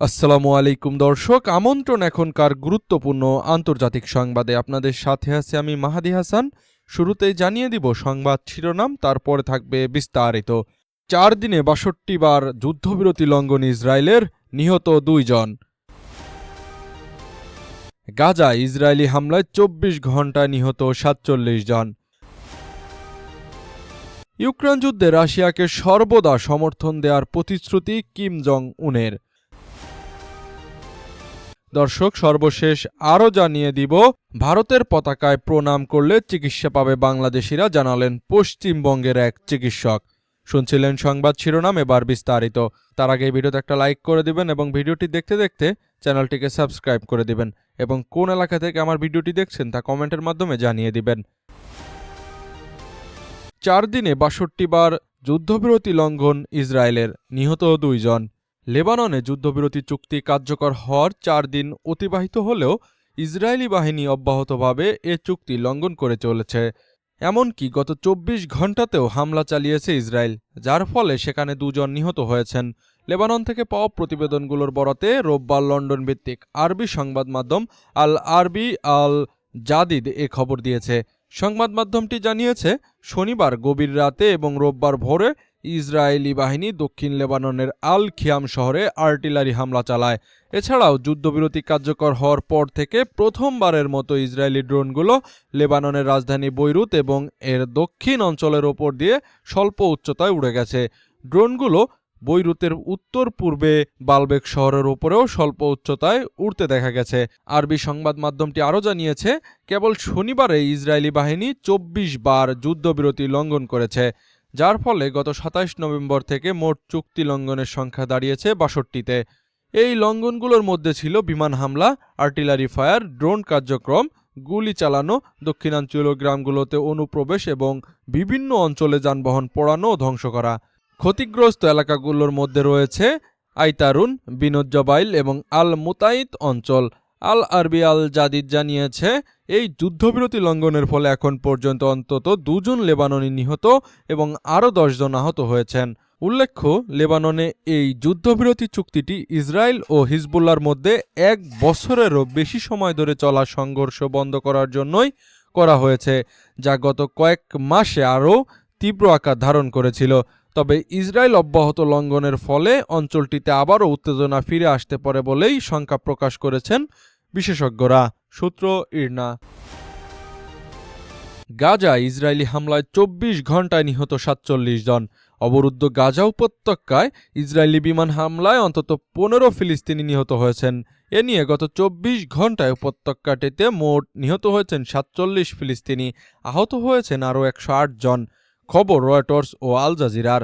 আসসালামু আলাইকুম, দর্শক। আমন্ত্রণ এখনকার গুরুত্বপূর্ণ আন্তর্জাতিক সংবাদে। আপনাদের সাথে আছে আমি মাহাদি হাসান। শুরুতেই জানিয়ে দিব সংবাদ শিরোনাম, তারপরে থাকবে বিস্তারিত। চার দিনে বাষট্টি বার যুদ্ধবিরতি লঙ্ঘন ইসরায়েলের নিহত দুইজন। গাজা ইসরায়েলি হামলায় চব্বিশ ঘন্টায় নিহত সাতচল্লিশ জন। ইউক্রেন যুদ্ধে রাশিয়াকে সর্বদা সমর্থন দেওয়ার প্রতিশ্রুতি কিম জং উনের দর্শক, সর্বশেষ আরও জানিয়ে দিব, ভারতের পতাকায় প্রণাম করলে চিকিৎসা পাবে বাংলাদেশিরা, জানালেন পশ্চিমবঙ্গের এক চিকিৎসক। শুনছিলেন সংবাদ শিরোনাম, এবার বিস্তারিত। তার আগে ভিডিওতে একটা লাইক করে দিবেন এবং ভিডিওটি দেখতে দেখতে চ্যানেলটিকে সাবস্ক্রাইব করে দিবেন এবং কোন এলাকা থেকে আমার ভিডিওটি দেখছেন তা কমেন্টের মাধ্যমে জানিয়ে দিবেন। চার দিনে বাষট্টি বার যুদ্ধবিরতি লঙ্ঘন ইসরায়েলের, নিহত দুইজন। লেবাননে যুদ্ধবিরতি চুক্তি কার্যকর হওয়ার চার দিন অতিবাহিত হলেও ইসরায়েলি বাহিনী অব্যাহতভাবে এ চুক্তি লঙ্ঘন করে চলেছে। এমনকি গত চব্বিশ ঘন্টাতেও হামলা চালিয়েছে ইসরায়েল, যার ফলে সেখানে দুজন নিহত হয়েছেন। লেবানন থেকে পাওয়া প্রতিবেদনগুলোর বরাতে রোববার লন্ডন ভিত্তিক আরবি সংবাদ মাধ্যম আল আরবি আল জাদিদ এ খবর দিয়েছে। সংবাদ মাধ্যমটি জানিয়েছে, শনিবার গভীর রাতে এবং রোববার ভোরে ইসরায়েলি বাহিনী দক্ষিণ লেবাননের আল খিয়াম শহরে আর্টিলারি হামলা চালায়। এছাড়াও যুদ্ধবিরতি কার্যকর হওয়ার পর থেকে প্রথমবারের মতো ইসরায়েলি ড্রোনগুলো লেবাননের রাজধানী বৈরুত এবং এর দক্ষিণ অঞ্চলের ওপর দিয়ে স্বল্প উচ্চতায় উড়ে গেছে। ড্রোনগুলো বৈরুতের উত্তর পূর্বে বালবেক শহরের উপরেও স্বল্প উচ্চতায় উড়তে দেখা গেছে। আরবি সংবাদ মাধ্যমটি আরও জানিয়েছে, কেবল শনিবারে ইসরায়েলি বাহিনী চব্বিশ বার যুদ্ধবিরতি লঙ্ঘন করেছে। যার ফলে গত সাতাইশ নভেম্বর থেকে মোট চুক্তি লঙ্ঘনের সংখ্যা দাঁড়িয়েছে বাষট্টিতে। এই লঙ্ঘনগুলোর মধ্যে ছিল বিমান হামলা, আর্টিলারি ফায়ার, ড্রোন কার্যক্রম, গুলি চালানো, দক্ষিণাঞ্চলীয় গ্রামগুলোতে অনুপ্রবেশ এবং বিভিন্ন অঞ্চলে যানবাহন পোড়ানো ও ধ্বংস করা। ক্ষতিগ্রস্ত এলাকাগুলোর মধ্যে রয়েছে আইতারুন বিনোজ্জবাইল এবং আল মুতাইত অঞ্চল। আল আরবি আল জাদিদ জানিয়েছে, এই যুদ্ধবিরতি লঙ্ঘনের ফলে এখন পর্যন্ত অন্তত দুজন লেবাননি নিহত এবং আরও দশজন আহত হয়েছেন। উল্লেখ্য, লেবাননে এই যুদ্ধবিরতি চুক্তিটি ইসরায়েল ও হিজবুল্লার মধ্যে এক বছরেরও বেশি সময় ধরে চলা সংঘর্ষ বন্ধ করার জন্যই করা হয়েছে, যা গত কয়েক মাসে আরও তীব্র আকার ধারণ করেছিল। তবে ইসরায়েল অব্যাহত লঙ্ঘনের ফলে অঞ্চলটিতে আবারও উত্তেজনা ফিরে আসতে পারে বলেই শঙ্কা প্রকাশ করেছেন বিশেষজ্ঞরা। সূত্র ইরনা। গাজা ইসরায়েলি হামলায় চব্বিশ ঘন্টায় নিহত সাতচল্লিশ জন। অবরুদ্ধ গাজা উপত্যকায় ইসরায়েলি বিমান হামলায় অন্তত পনেরো ফিলিস্তিনি নিহত হয়েছেন। এ নিয়ে গত চব্বিশ ঘন্টায় উপত্যকাটিতে মোট নিহত হয়েছেন সাতচল্লিশ ফিলিস্তিনি। আহত হয়েছেন আরও একশো আট জন। খবর রয়টার্স ও আল জাজিরার।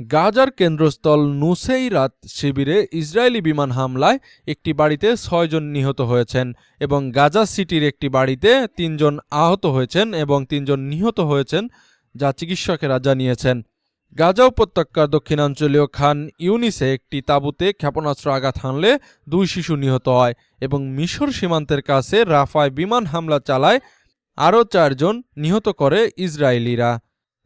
গাজার কেন্দ্রস্থল নুসেইরাত শিবিরে ইসরায়েলি বিমান হামলায় একটি বাড়িতে ছয়জন নিহত হয়েছেন এবং গাজা সিটির একটি বাড়িতে তিনজন আহত হয়েছেন এবং তিনজন নিহত হয়েছেন যা চিকিৎসকেরা জানিয়েছেন। গাজা উপত্যকার দক্ষিণাঞ্চলীয় খান ইউনিসে একটি তাঁবুতে ক্ষেপণাস্ত্র আঘাত হানলে দুই শিশু নিহত হয় এবং মিশর সীমান্তের কাছে রাফায় বিমান হামলা চালায় আরও চারজন নিহত করে ইসরায়েলিরা।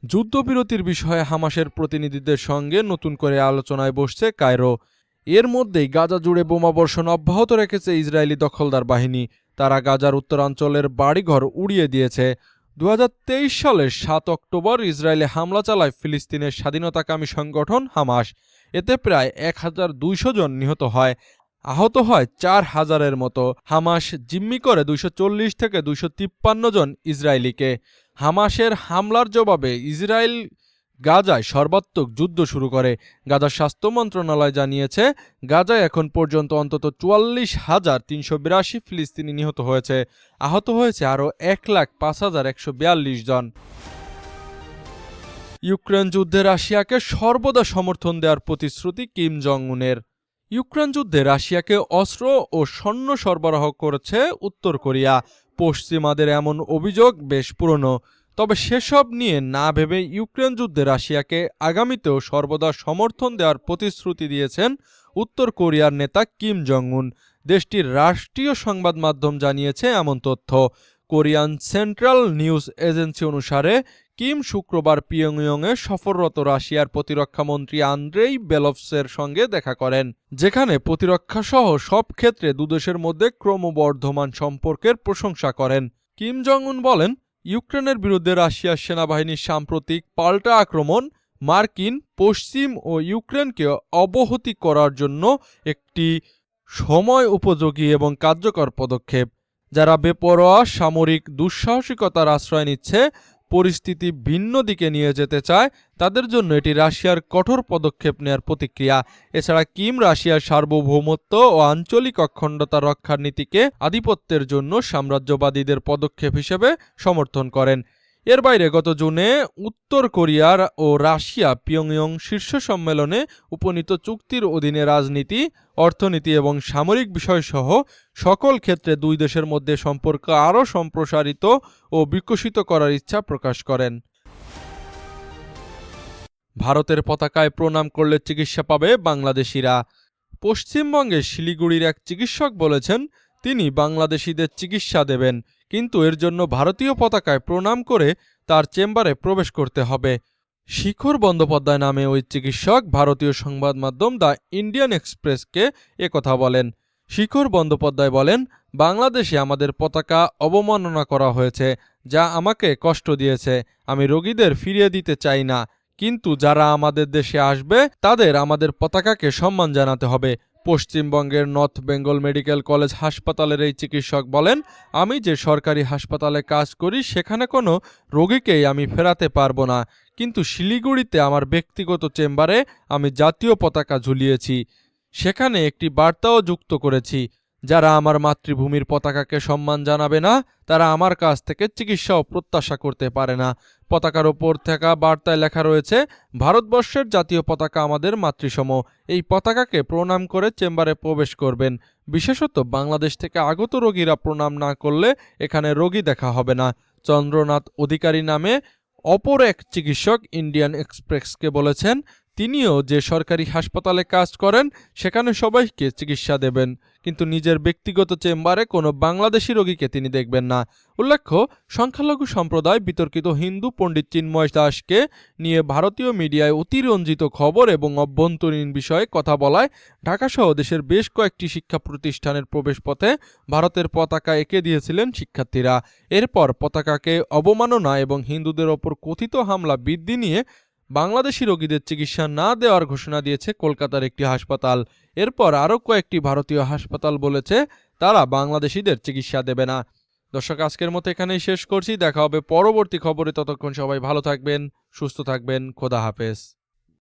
যুদ্ধবিরতির বিষয়ে হামাসের প্রতিনিধিদের সঙ্গে নতুন করে আলোচনায় বসছে কায়রো। এর মধ্যেই গাজা জুড়ে বোমাবর্ষণ অব্যাহত রেখেছে ইসরায়েলি দখলদার বাহিনী। তারা গাজার উত্তরাঞ্চলের বাড়িঘর উড়িয়ে দিয়েছে। দু হাজার তেইশ সালের সাত অক্টোবর ইসরায়েলে হামলা চালায় ফিলিস্তিনের স্বাধীনতাকামী সংগঠন হামাস। এতে প্রায় এক হাজার দুইশো জন নিহত হয়। আহত হয় চার হাজারের মতো। হামাস জিম্মি করে দুইশো চল্লিশ থেকে দুইশো তিপ্পান্ন জন ইসরায়েলিকে। হামাসের হামলার জবাবে ইসরায়েল গাজায় সর্বাত্মক যুদ্ধ শুরু করে। গাজার স্বাস্থ্য মন্ত্রণালয় জানিয়েছে, গাজায় এখন পর্যন্ত অন্তত চুয়াল্লিশ হাজার তিনশো বিরাশি ফিলিস্তিনি নিহত হয়েছে। আহত হয়েছে আরও এক লাখ পাঁচ হাজার একশো বিয়াল্লিশ জন। ইউক্রেন যুদ্ধে রাশিয়াকে সর্বদা সমর্থন দেওয়ার প্রতিশ্রুতি কিম জং উনের ইউক্রেন যুদ্ধে রাশিয়াকে অস্ত্র ও স্বর্ণ সরবরাহ করেছে উত্তর কোরিয়া। পশ্চিমাদের এমন অভিযোগ বেশ পুরনো। তবে সেসব নিয়ে না ভেবে ইউক্রেন যুদ্ধে রাশিয়াকে আগামীতেও সর্বদা সমর্থন দেওয়ার প্রতিশ্রুতি দিয়েছেন উত্তর কোরিয়ার নেতা কিম জং উন দেশটির রাষ্ট্রীয় সংবাদ মাধ্যম জানিয়েছে এমন তথ্য। কোরিয়ান সেন্ট্রাল নিউজ এজেন্সি অনুসারে কিম শুক্রবার পিয়ংইয়ংয়ে সফররত রাশিয়ার প্রতিরক্ষামন্ত্রী আন্দ্রেই বেলভসের সঙ্গে দেখা করেন, যেখানে প্রতিরক্ষা সহ সব ক্ষেত্রে দুদেশের মধ্যে ক্রমবর্ধমান সম্পর্কের প্রশংসা করেন। কিম জং উন বলেন, ইউক্রেনের বিরুদ্ধে রাশিয়ার সেনাবাহিনীর সাম্প্রতিক পাল্টা আক্রমণ মার্কিন, পশ্চিম ও ইউক্রেনকে অবহতি করার জন্য একটি সময় উপযোগী এবং কার্যকর পদক্ষেপ। যারা বেপরোয়া, সামরিক দুঃসাহসিকতার আশ্রয় নিচ্ছে পরিস্থিতি ভিন্ন দিকে নিয়ে যেতে চায়, তাদের জন্য এটি রাশিয়ার কঠোর পদক্ষেপ নেয়ার প্রতিক্রিয়া। এছাড়া কিম রাশিয়ার সার্বভৌমত্ব ও আঞ্চলিক অখণ্ডতা রক্ষার নীতিকে আধিপত্যের জন্য সাম্রাজ্যবাদীদের পদক্ষেপ হিসেবে সমর্থন করেন। এর বাইরে গত জুনে উত্তর কোরিয়ার ও রাশিয়া পিয়ংইয়ং শীর্ষ সম্মেলনে উপনীত চুক্তির অধীনে রাজনীতি, অর্থনীতি এবং সামরিক বিষয়সহ সকল ক্ষেত্রে দুই দেশের মধ্যে সম্পর্ক আরও সম্প্রসারিত ও বিকশিত করার ইচ্ছা প্রকাশ করেন। ভারতের পতাকায় প্রণাম করলে চিকিৎসা পাবে বাংলাদেশিরা। পশ্চিমবঙ্গের শিলিগুড়ির এক চিকিৎসক বলেছেন, তিনি বাংলাদেশিদের চিকিৎসা দেবেন। কিন্তু এর জন্য ভারতীয় পতাকায় প্রণাম করে তার চেম্বারে প্রবেশ করতে হবে। শিখর বন্দ্যোপাধ্যায় নামে ওই চিকিৎসক ভারতীয় সংবাদ মাধ্যম দ্য ইন্ডিয়ান এক্সপ্রেসকে একথা বলেন। শিখর বন্দ্যোপাধ্যায় বলেন, বাংলাদেশে আমাদের পতাকা অবমাননা করা হয়েছে, যা আমাকে কষ্ট দিয়েছে। আমি রোগীদের ফিরিয়ে দিতে চাই না, কিন্তু যারা আমাদের দেশে আসবে, তাদের আমাদের পতাকাকে সম্মান জানাতে হবে। পশ্চিমবঙ্গের নর্থ বেঙ্গল মেডিকেল কলেজ হাসপাতালের এই চিকিৎসক বলেন, আমি যে সরকারি হাসপাতালে কাজ করি, সেখানে কোনো রোগীকেই আমি ফেরাতে পারব না। কিন্তু শিলিগুড়িতে আমার ব্যক্তিগত চেম্বারে আমি জাতীয় পতাকা ঝুলিয়েছি। সেখানে একটি বার্তাও যুক্ত করেছি। যারা আমার মাতৃভূমির পতাকাকে সম্মান জানাবে না, তারা আমার কাছ থেকে চিকিৎসাও প্রত্যাশা করতে পারে না। পতাকার ওপর থাকা বার্তায় লেখা রয়েছে, ভারতবর্ষের জাতীয় পতাকা আমাদের মাতৃসম। এই পতাকাকে প্রণাম করে চেম্বারে প্রবেশ করবেন। বিশেষত বাংলাদেশ থেকে আগত রোগীরা প্রণাম না করলে এখানে রোগী দেখা হবে না। চন্দ্রনাথ অধিকারী নামে অপর এক চিকিৎসক ইন্ডিয়ান এক্সপ্রেসকে বলেছেন তিনিও যে সরকারি হাসপাতালে কাজ করেন, সেখানে সবাইকে চিকিৎসা দেবেন। কিন্তু নিজের ব্যক্তিগত চেম্বারে কোনো বাংলাদেশি রোগীকে তিনি দেখবেন না। উল্লেখ্য, সংখ্যালঘু সম্প্রদায় বিতর্কিত হিন্দু পণ্ডিত চিন্ময় দাসকে নিয়ে ভারতীয় মিডিয়ায় অতিরঞ্জিত খবর এবং অভ্যন্তরীণ বিষয়ে কথা বলায় ঢাকাসহ দেশের বেশ কয়েকটি শিক্ষা প্রতিষ্ঠানের প্রবেশপথে ভারতের পতাকা এঁকে দিয়েছিলেন শিক্ষার্থীরা। এরপর পতাকাকে অবমাননা এবং হিন্দুদের ওপর কথিত হামলা বৃদ্ধি নিয়ে বাংলাদেশি রোগীদের চিকিৎসা না দেওয়ার ঘোষণা দিয়েছে কলকাতার একটি হাসপাতাল। এরপর আরও কয়েকটি ভারতীয় হাসপাতাল বলেছে তারা বাংলাদেশিদের চিকিৎসা দেবে না। দর্শক, আজকের মতো এখানেই শেষ করছি। দেখা হবে পরবর্তী খবরে। ততক্ষণ সবাই ভালো থাকবেন, সুস্থ থাকবেন। খোদা হাফেজ।